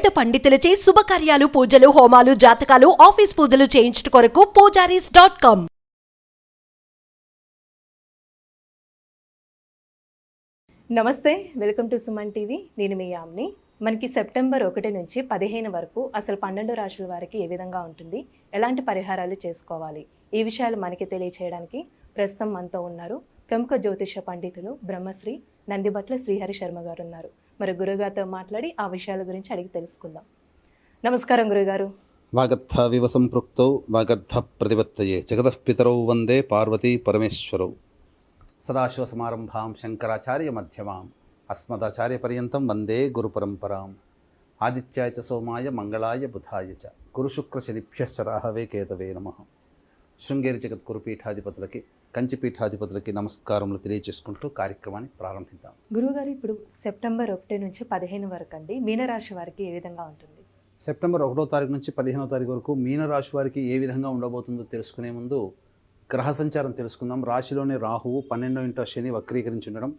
వేద పండితులచే శుభకార్యాలు పూజలు హోమాలు జాతకాలు ఆఫీస్ పూజలు చేయించుట కొరకు పూజారీస్ డాట్ కామ్. నమస్తే వెల్కమ్ టు సుమన్ టీవీ. నేను మీ యామ్ని. మనకి సెప్టెంబర్ ఒకటి నుంచి పదిహేను వరకు అసలు పన్నెండు రాశుల వారికి ఏ విధంగా ఉంటుంది? ఎలాంటి పరిహారాలు చేసుకోవాలి? ఈ విషయాలు మనకి తెలియచేయడానికి ప్రస్తుతం మనతో ఉన్నారు ప్రముఖ జ్యోతిష పండితులు బ్రహ్మశ్రీ నందిబట్ల శ్రీహరి శర్మ గారు ఉన్నారు. మరి గురుగారితో మాట్లాడి ఆ విషయాల గురించి అడిగి తెలుసుకుందాం. నమస్కారం గురుగారు. వాగర్థ వివ సంపృక్తౌ వాగర్థ ప్రతిపత్తయే. జగతః వందే పార్వతీ పరమేశ్వరౌ. సదాశివ సమారంభాం శంకరాచార్య మధ్యమాం. అస్మదాచార్య పర్యంతం వందే గురు పరంపరాం ఆదిత్యాయ చ సోమాయ మంగళాయ బుధాయ చ. గురుశుక్ర శనిభ్యశ్చ రాహవే కేతవే నమ. శృంగేరి జగద్గురు పీఠాధిపతులకి కంచి పీఠాధిపతులకి నమస్కారములు తెలియజేసుకుంటూ కార్యక్రమాన్ని ప్రారంభిద్దాం. గురుగారు ఇప్పుడు సెప్టెంబర్ ఒకటి నుంచి పదిహేను వరకు అండి మీనరాశి వారికి ఏ విధంగా ఉంటుంది? సెప్టెంబర్ ఒకటో తారీఖు నుంచి పదిహేనో తారీఖు వరకు మీనరాశి వారికి ఏ విధంగా ఉండబోతుందో తెలుసుకునే ముందు గ్రహ సంచారం తెలుసుకుందాం. రాశిలోని రాహువు పన్నెండో ఇంట శని వక్రీకరించి ఉండడం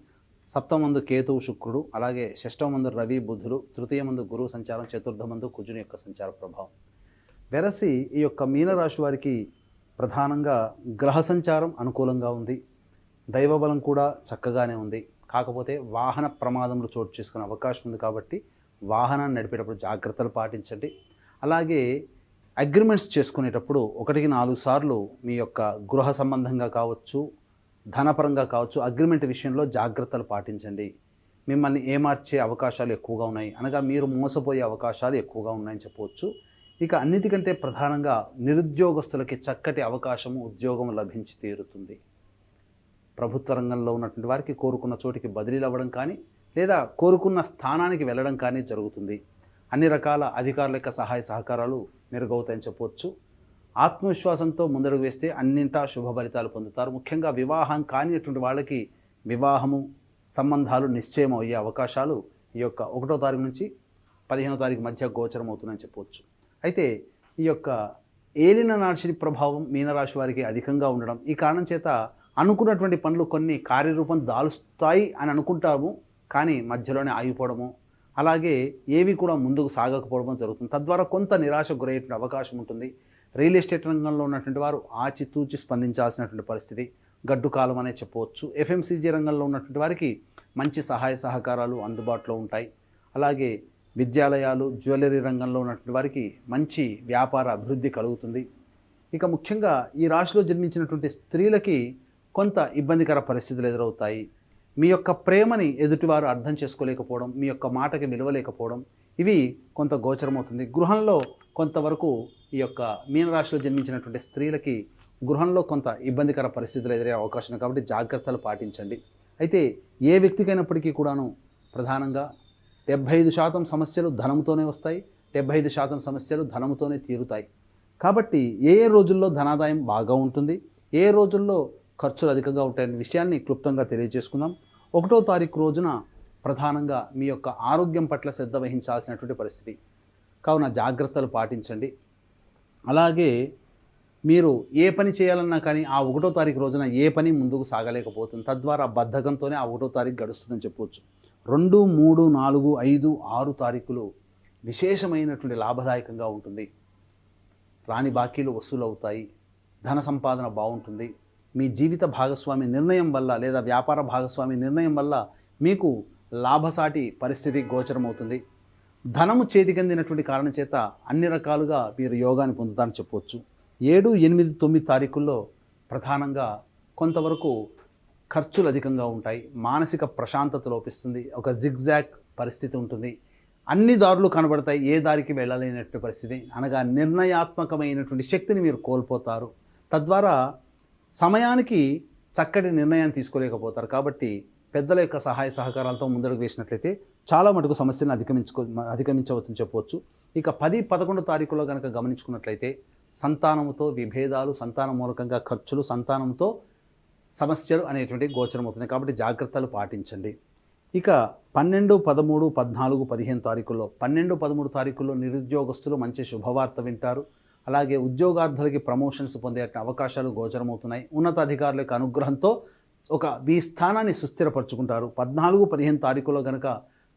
సప్తమందు కేతువు శుక్రుడు అలాగే షష్టమందు రవి బుధుడు తృతీయ మందు గురువు సంచారం చతుర్థమందు కుజుని యొక్క సంచార ప్రభావం. వెరసి ఈ యొక్క మీనరాశి వారికి ప్రధానంగా గ్రహ సంచారం అనుకూలంగా ఉంది. దైవబలం కూడా చక్కగానే ఉంది. కాకపోతే వాహన ప్రమాదంలో చోటు చేసుకునే అవకాశం ఉంది కాబట్టి వాహనాన్ని నడిపేటప్పుడు జాగ్రత్తలు పాటించండి. అలాగే అగ్రిమెంట్స్ చేసుకునేటప్పుడు ఒకటికి నాలుగు సార్లు మీ యొక్క గృహ సంబంధంగా కావచ్చు ధనపరంగా కావచ్చు అగ్రిమెంట్ విషయంలో జాగ్రత్తలు పాటించండి. మిమ్మల్ని ఏమార్చే అవకాశాలు ఎక్కువగా ఉన్నాయి. అనగా మీరు మోసపోయే అవకాశాలు ఎక్కువగా ఉన్నాయని చెప్పవచ్చు. ఇక అన్నిటికంటే ప్రధానంగా నిరుద్యోగస్తులకి చక్కటి అవకాశము ఉద్యోగం లభించి తీరుతుంది. ప్రభుత్వ రంగంలో ఉన్నటువంటి వారికి కోరుకున్న చోటికి బదిలీలు అవ్వడం కానీ లేదా కోరుకున్న స్థానానికి వెళ్ళడం కానీ జరుగుతుంది. అన్ని రకాల అధికారుల యొక్క సహాయ సహకారాలు మెరుగవుతాయని చెప్పవచ్చు ఆత్మవిశ్వాసంతో ముందడుగు వేస్తే అన్నింటా శుభ ఫలితాలు పొందుతారు. ముఖ్యంగా వివాహం కానిటువంటి వాళ్ళకి వివాహము సంబంధాలు నిశ్చయం అయ్యే అవకాశాలు ఈ యొక్క ఒకటో తారీఖు నుంచి పదిహేనో తారీఖు మధ్య గోచరం అవుతుందని చెప్పవచ్చు అయితే ఈ యొక్క ఏలిన నాశిని ప్రభావం మీనరాశి వారికి అధికంగా ఉండడం ఈ కారణం చేత అనుకున్నటువంటి పనులు కొన్ని కార్యరూపం దాలుస్తాయి అని అనుకుంటాము కానీ మధ్యలోనే ఆగిపోవడము అలాగే ఏవి కూడా ముందుకు సాగకపోవడం జరుగుతుంది. తద్వారా కొంత నిరాశ గురయ్యేటువంటి అవకాశం ఉంటుంది. రియల్ ఎస్టేట్ రంగంలో ఉన్నటువంటి వారు ఆచితూచి స్పందించాల్సినటువంటి పరిస్థితి గడ్డు కాలం అనే చెప్పవచ్చు. ఎఫ్ఎంసీజీ రంగంలో ఉన్నటువంటి వారికి మంచి సహాయ సహకారాలు అందుబాటులో ఉంటాయి. అలాగే విద్యాలయాలు జ్యువెలరీ రంగంలో ఉన్నటువంటి వారికి మంచి వ్యాపార అభివృద్ధి కలుగుతుంది. ఇక ముఖ్యంగా ఈ రాశిలో జన్మించినటువంటి స్త్రీలకి కొంత ఇబ్బందికర పరిస్థితులు ఎదురవుతాయి. మీ యొక్క ప్రేమని ఎదుటివారు అర్థం చేసుకోలేకపోవడం మీ యొక్క మాటకి విలువలేకపోవడం ఇవి కొంత గోచరమవుతుంది. గృహంలో కొంతవరకు ఈ యొక్క మీనరాశిలో జన్మించినటువంటి స్త్రీలకి గృహంలో కొంత ఇబ్బందికర పరిస్థితులు ఎదురయ్యే అవకాశం కాబట్టి జాగ్రత్తలు పాటించండి. అయితే ఏ వ్యక్తికైనప్పటికీ కూడాను ప్రధానంగా డెబ్భై ఐదు శాతం సమస్యలు ధనంతోనే వస్తాయి డెబ్భై ఐదు శాతం సమస్యలు ధనంతోనే తీరుతాయి. కాబట్టి ఏ ఏ రోజుల్లో ధనాదాయం బాగా ఉంటుంది ఏ రోజుల్లో ఖర్చులు అధికంగా ఉంటాయనే విషయాన్ని క్లుప్తంగా తెలియజేసుకుందాం. ఒకటో తారీఖు రోజున ప్రధానంగా మీ యొక్క ఆరోగ్యం పట్ల శ్రద్ధ వహించాల్సినటువంటి పరిస్థితి. కావున జాగ్రత్తలు పాటించండి. అలాగే మీరు ఏ పని చేయాలన్నా కానీ ఆ ఒకటో తారీఖు రోజున ఏ పని ముందుకు సాగలేకపోతుంది తద్వారా బద్ధకంతోనే ఆ ఒకటో తారీఖు గడుస్తుందని చెప్పవచ్చు. రెండు మూడు నాలుగు ఐదు ఆరు తారీఖులు విశేషమైనటువంటి లాభదాయకంగా ఉంటుంది. రాని బాకీలు వసూలు అవుతాయి ధన సంపాదన బాగుంటుంది. మీ జీవిత భాగస్వామి నిర్ణయం వల్ల లేదా వ్యాపార భాగస్వామి నిర్ణయం వల్ల మీకు లాభసాటి పరిస్థితి గోచరమవుతుంది. ధనము చేతికందినటువంటి కారణం చేత అన్ని రకాలుగా మీరు యోగాన్ని పొందుతారని చెప్పవచ్చు. ఏడు ఎనిమిది తొమ్మిది తారీఖుల్లో ప్రధానంగా కొంతవరకు ఖర్చులు అధికంగా ఉంటాయి. మానసిక ప్రశాంతత లోపిస్తుంది. ఒక జిగ్జాగ్ పరిస్థితి ఉంటుంది. అన్ని దారులు కనబడతాయి. ఏ దారికి వెళ్ళలేనటువంటి పరిస్థితి. అనగా నిర్ణయాత్మకమైనటువంటి శక్తిని మీరు కోల్పోతారు. తద్వారా సమయానికి చక్కటి నిర్ణయాన్ని తీసుకోలేకపోతారు. కాబట్టి పెద్దల యొక్క సహాయ సహకారాలతో ముందడుగు వేసినట్లయితే చాలా మటుకు సమస్యలను అధిగమించుకో అధిగమించవచ్చని చెప్పవచ్చు. ఇక పది పదకొండు తారీఖులో కనుక గమనించుకున్నట్లయితే సంతానముతో విభేదాలు సంతానం మూలకంగా ఖర్చులు సంతానంతో సమస్యలు అనేటువంటి గోచరమవుతున్నాయి. కాబట్టి జాగ్రత్తలు పాటించండి. ఇక పన్నెండు పదమూడు పద్నాలుగు పదిహేను తారీఖుల్లో పన్నెండు పదమూడు తారీఖుల్లో నిరుద్యోగస్తులు మంచి శుభవార్త వింటారు. అలాగే ఉద్యోగార్థులకి ప్రమోషన్స్ పొందే అవకాశాలు గోచరమవుతున్నాయి. ఉన్నతాధికారుల యొక్క అనుగ్రహంతో ఒక మీ స్థానాన్ని సుస్థిరపరచుకుంటారు. పద్నాలుగు పదిహేను తారీఖులో కనుక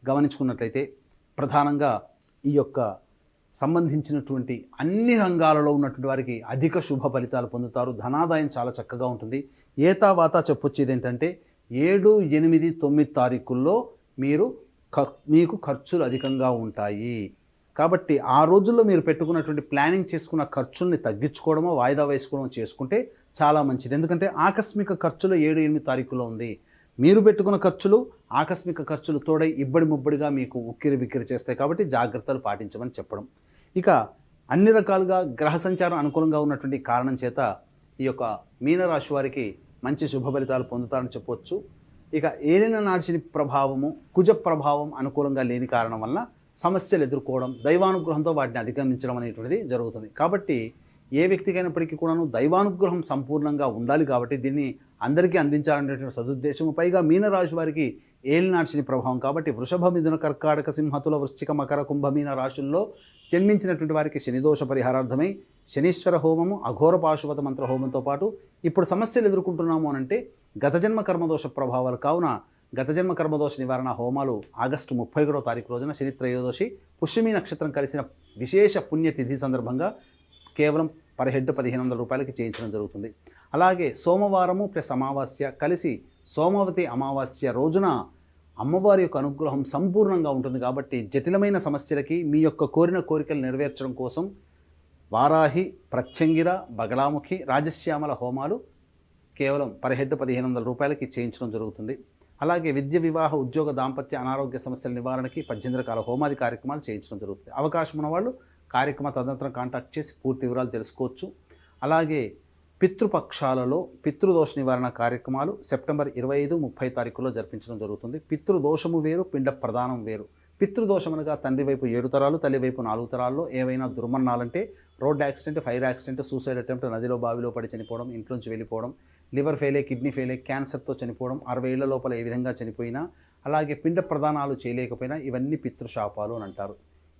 గమనించుకున్నట్లయితే ప్రధానంగా ఈ యొక్క సంబంధించినటువంటి అన్ని రంగాలలో ఉన్నటువంటి వారికి అధిక శుభ ఫలితాలు పొందుతారు. ధనాదాయం చాలా చక్కగా ఉంటుంది. ఏతావాత చెప్పొచ్చేది ఏంటంటే ఏడు ఎనిమిది తొమ్మిది తారీఖుల్లో మీరు మీకు ఖర్చులు అధికంగా ఉంటాయి. కాబట్టి ఆ రోజుల్లో మీరు పెట్టుకున్నటువంటి ప్లానింగ్ చేసుకున్న ఖర్చుల్ని తగ్గించుకోవడమో వాయిదా వేసుకోవడమో చేసుకుంటే చాలా మంచిది. ఎందుకంటే ఆకస్మిక ఖర్చులు ఏడు ఎనిమిది తారీఖులో ఉంది. మీరు పెట్టుకున్న ఖర్చులు ఆకస్మిక ఖర్చులు తోడై ఇబ్బడి ముబ్బడిగా మీకు ఉక్కిరి బిక్కిరి చేస్తాయి. కాబట్టి జాగ్రత్తలు పాటించమని చెప్పడం. ఇక అన్ని రకాలుగా గ్రహ సంచారం అనుకూలంగా ఉన్నటువంటి కారణం చేత ఈ యొక్క మీనరాశి వారికి మంచి శుభ ఫలితాలు పొందుతారని చెప్పొచ్చు. ఇక ఏలిన నాడిచిన ప్రభావము కుజ ప్రభావం అనుకూలంగా లేని కారణం వల్ల సమస్యలు ఎదుర్కోవడం దైవానుగ్రహంతో వాటిని అధిగమించడం అనేటువంటిది జరుగుతుంది. కాబట్టి ఏ వ్యక్తికైనప్పటికీ కూడాను దైవానుగ్రహం సంపూర్ణంగా ఉండాలి కాబట్టి దీన్ని అందరికీ అందించాలనేటువంటి సదుద్దేశం పైగా మీనరాశి వారికి ఏలినాడ్సిని ప్రభావం కాబట్టి వృషభ మిథున కర్కాటక సింహతుల వృశ్చిక మకర కుంభ మీన రాశుల్లో జన్మించినటువంటి వారికి శనిదోష పరిహారార్థమై శనీశ్వర హోమము అఘోర పాశుపత మంత్ర హోమంతో పాటు ఇప్పుడు సమస్యలు ఎదుర్కొంటున్నాము అనంటే గత జన్మ కర్మదోష ప్రభావాలు కావున గత జన్మ కర్మదోష నివారణ హోమాలు ఆగస్టు ముప్పై ఒకటో తారీఖు రోజున శని త్రయోదశి పుష్యమి నక్షత్రం కలిసిన విశేష పుణ్యతిథి సందర్భంగా కేవలం పర్ హెడ్ పదిహేను వందల రూపాయలకి చేయించడం జరుగుతుంది. అలాగే సోమవారము ప్లస్ అమావాస్య కలిసి సోమవతి అమావాస్య రోజున అమ్మవారి యొక్క అనుగ్రహం సంపూర్ణంగా ఉంటుంది కాబట్టి జటిలమైన సమస్యలకి మీ యొక్క కోరిన కోరికలు నెరవేర్చడం కోసం వారాహి ప్రత్యంగిర బగలాముఖి రాజశ్యామల హోమాలు కేవలం పర్ హెడ్ పదిహేను వందల రూపాయలకి చేయించడం జరుగుతుంది. అలాగే విద్య వివాహ ఉద్యోగ దాంపత్య అనారోగ్య సమస్యల నివారణకి పద్దెనిమిది రకాల హోమాది కార్యక్రమాలు చేయించడం జరుగుతుంది. అవకాశం ఉన్నవాళ్ళు కార్యక్రమ తదనంతరం కాంటాక్ట్ చేసి పూర్తి వివరాలు తెలుసుకోవచ్చు. అలాగే పితృపక్షాలలో పితృదోష నివారణ కార్యక్రమాలు సెప్టెంబర్ ఇరవై ఐదు ముప్పై తారీఖులో జరిపించడం జరుగుతుంది. పితృదోషము వేరు పిండ ప్రదానం వేరు. పితృదోషం అనగా తండ్రి వైపు ఏడు తరాలు తల్లి వైపు నాలుగు తరాల్లో ఏవైనా దుర్మరణాలంటే road accident fire accident suicide attempt నదిలో బావిలో పడి చనిపోవడం ఇంట్లోంచి వెళ్ళిపోవడం లివర్ ఫెయిలే కిడ్నీ ఫెయిలే క్యాన్సర్తో చనిపోవడం అరవై ఏళ్ళ లోపల ఏ విధంగా చనిపోయినా అలాగే పిండ ప్రదానాలు చేయలేకపోయినా ఇవన్నీ పితృశాపాలు అని అంటారు.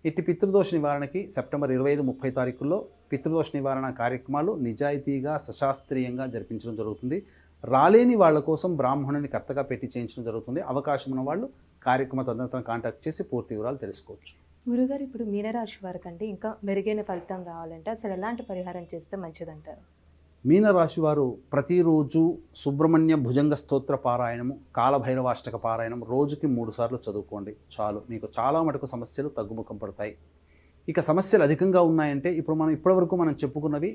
ఇట్టి పితృదోష నివారణకి సెప్టెంబర్ ఇరవై ఐదు ముప్పై తారీఖుల్లో పితృదోష నివారణ కార్యక్రమాలు నిజాయితీగా సశాస్త్రీయంగా జరిపించడం జరుగుతుంది. రాలేని వాళ్ళ కోసం బ్రాహ్మణుని కర్తగా పెట్టి చేయించడం జరుగుతుంది. అవకాశం ఉన్న వాళ్ళు కార్యక్రమ తదనంతరం కాంటాక్ట్ చేసి పూర్తి వివరాలు తెలుసుకోవచ్చు. గురుగారు ఇప్పుడు మీనరాశి వారికంటే ఇంకా మెరుగైన ఫలితం రావాలంటే అసలు ఎలాంటి పరిహారం చేస్తే మంచిదంటారు? మీనరాశి వారు ప్రతిరోజు సుబ్రహ్మణ్య భుజంగ స్తోత్ర పారాయణము కాలభైరవాష్టక పారాయణం రోజుకి మూడుసార్లు చదువుకోండి. చాలు. మీకు చాలా మటుకు సమస్యలు తగ్గుముఖం పడతాయి. ఇక సమస్యలు అధికంగా ఉన్నాయంటే ఇప్పుడు మనం ఇప్పటివరకు మనం చెప్పుకున్నవి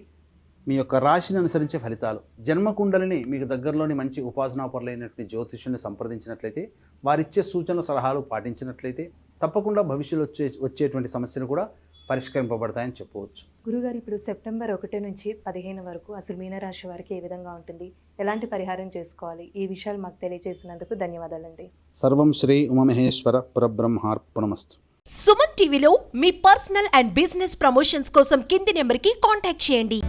మీ యొక్క రాశిని అనుసరించే ఫలితాలు. జన్మకుండలిని మీకు దగ్గరలోని మంచి ఉపాసనాపరులైనటువంటి జ్యోతిష్యుని సంప్రదించినట్లయితే వారిచ్చే సూచనలు సలహాలు పాటించినట్లయితే తప్పకుండా భవిష్యత్తులో వచ్చే వచ్చేటువంటి సమస్యలు కూడా పరిష్కరింపబడతాయని చెప్పవచ్చు. గురుగారు ఇప్పుడు సెప్టెంబర్ ఒకటి నుంచి పదిహేను వరకు అసలు మీనరాశి వారికి ఏ విధంగా ఉంటుంది? ఎలాంటి పరిహారం చేసుకోవాలి? ఈ విషయాలు మాకు తెలియజేసినందుకు ధన్యవాదాలండి. సర్వం శ్రీ ఉమమహేశ్వర పరబ్రహ్మార్పణమస్తు. సుమన్ టీవీలో మీ పర్సనల్ అండ్ బిజినెస్ ప్రమోషన్స్ కోసం కింది నెంబర్కి కాంటాక్ట్ చేయండి.